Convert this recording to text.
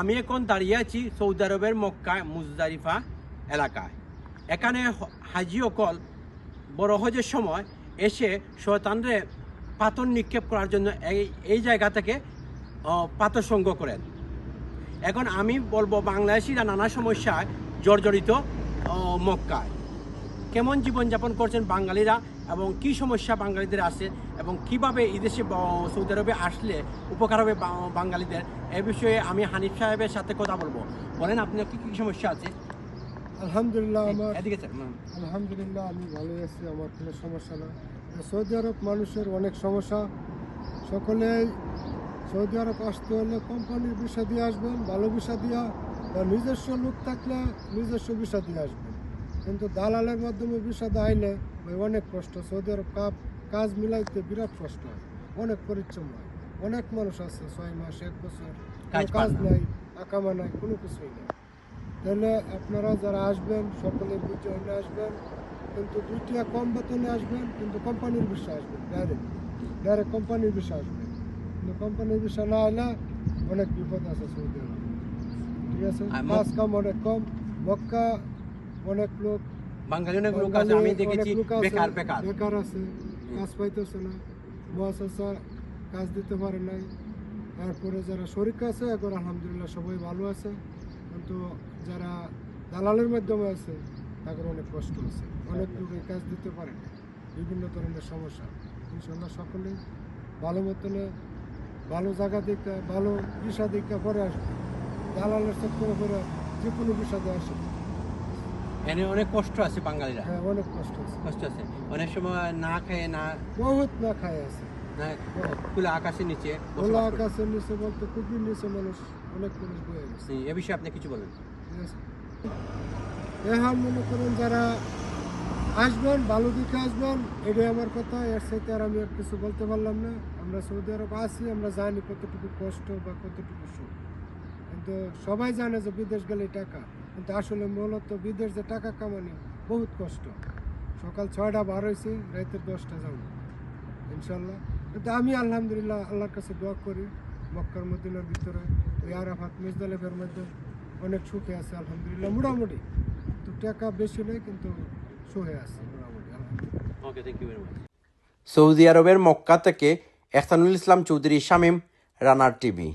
আমি এখন দাঁড়িয়ে আছি সৌদি আরবের মক্কা মুজদারিফা এলাকায়। এখানে হাজি অকল বড় হজের সময় এসে শয়তানরে পাথর নিক্ষেপ করার জন্য এই এই জায়গা থেকে পাথর সংগ্রহ করেন। এখন আমি বলব বাংলাদেশিরা নানা সমস্যায় জর্জরিত মক্কায়। কেমন জীবনযাপন করছেন বাঙালিরা? এবং কি সমস্যা বাঙালিদের আছে এবং কীভাবে এই দেশে সৌদি আরবে আসলে উপকার হবে বাঙালিদের এ বিষয়ে আমি হানিফ সাহেবের সাথে কথা বলব। বলেন আপনার কি কি সমস্যা আছে? আলহামদুলিল্লাহ আমার এদিকে আলহামদুলিল্লাহ আমি ভালোই আছি আমার কোনো সমস্যা না। সৌদি আরব মানুষের অনেক সমস্যা। সকলেই সৌদি আরব আসতে হলে কোম্পানির ভিসা দিয়ে আসবেন ভালো ভিসা দিয়া বা নিজস্ব লোক থাকলে নিজস্ব ভিসা দিয়ে আসবেন। কিন্তু দালালের মাধ্যমে ভিসা দিয়ে ভাই অনেক কষ্ট। সৌদি আরব কাপ কাজ মিলাইতে বিরাট কষ্ট হয়। অনেক পরিশ্রম হয়। অনেক মানুষ আছে ছয় মাস এক বছর কাজ। নাই আকামা নাই কোনো কিছুই নেই। তাহলে আপনারা যারা আসবেন সকলে বুঝে হলে আসবেন কিন্তু দুইটা কম বেতনে আসবেন কিন্তু কোম্পানির বিষয় আসবেন ডাইরেক্ট ডাইরেক্ট কোম্পানির বিষয় আসবেন। কিন্তু কোম্পানির বিষয় না এলে অনেক বিপদ আছে সৌদি আরবে। ঠিক আছে? কাজ কাম অনেক কম। মক্কা অনেক লোক বাঙালি অনেক লোক আছে আমি দেখেছি লোক আছে, বেকার বেকার। বেকার আছে কাজ পাইতেছে না। মহাশাসা কাজ দিতে পারে নাই। তারপরে যারা শরিক আছে এখন আলহামদুলিল্লাহ সবাই ভালো আছে। কিন্তু যারা দালালের মাধ্যমে আছে তাদের অনেক কষ্ট আছে। অনেক লোক এই কাজ দিতে পারে না। বিভিন্ন ধরনের সমস্যা। ইনশাল্লাহ সকলে ভালো মতনে ভালো জায়গা দেখে ভালো বিষা দেখে পরে আসবে। দালালের চক্করে পরে যে কোনো বিষাদে আসে। এনে অনেক কষ্ট আছে বাঙালিরা। হ্যাঁ অনেক কষ্ট আছে। কষ্ট আছে। অনেক সময় না খেয়ে না বহুত না খায় আছে। না খোলা আকাশের নিচে খোলা আকাশের নিচে বলতে খুবই নিচে মানুষ অনেক মানুষ বয়ে গেছে। এ বিষয়ে আপনি কিছু বলেন। ঠিক আছে। এখন মনে করেন যারা আসবেন ভালো দিকে আসবেন এটাই আমার কথা। এর সাথে আর আমি আর কিছু বলতে পারলাম না। আমরা সৌদি আরব আছি আমরা জানি কতটুকু কষ্ট বা কতটুকু সুখ। কিন্তু সবাই জানে যে বিদেশ গেলে টাকা। কিন্তু আসলে মূলত বিদেশ যে টাকা কামানি বহুত কষ্ট। সকাল ছয়টা বার হয়েছে রাতের দশটা যাব ইনশাল্লাহ। কিন্তু আমি আলহামদুলিল্লাহ আল্লাহর কাছে দোয়া করি মক্কার মদিনার ভিতরে ওই আরাফাত মুজদালেফের মধ্যে অনেক সুখে আছে আলহামদুলিল্লাহ। মোটামুটি তো টাকা বেশি নেই কিন্তু সুখে আছে মোটামুটি আলহামদুলিল্লাহ। সৌদি আরবের মক্কা থেকে এহসানুল ইসলাম চৌধুরী শামীম রানার টিভি।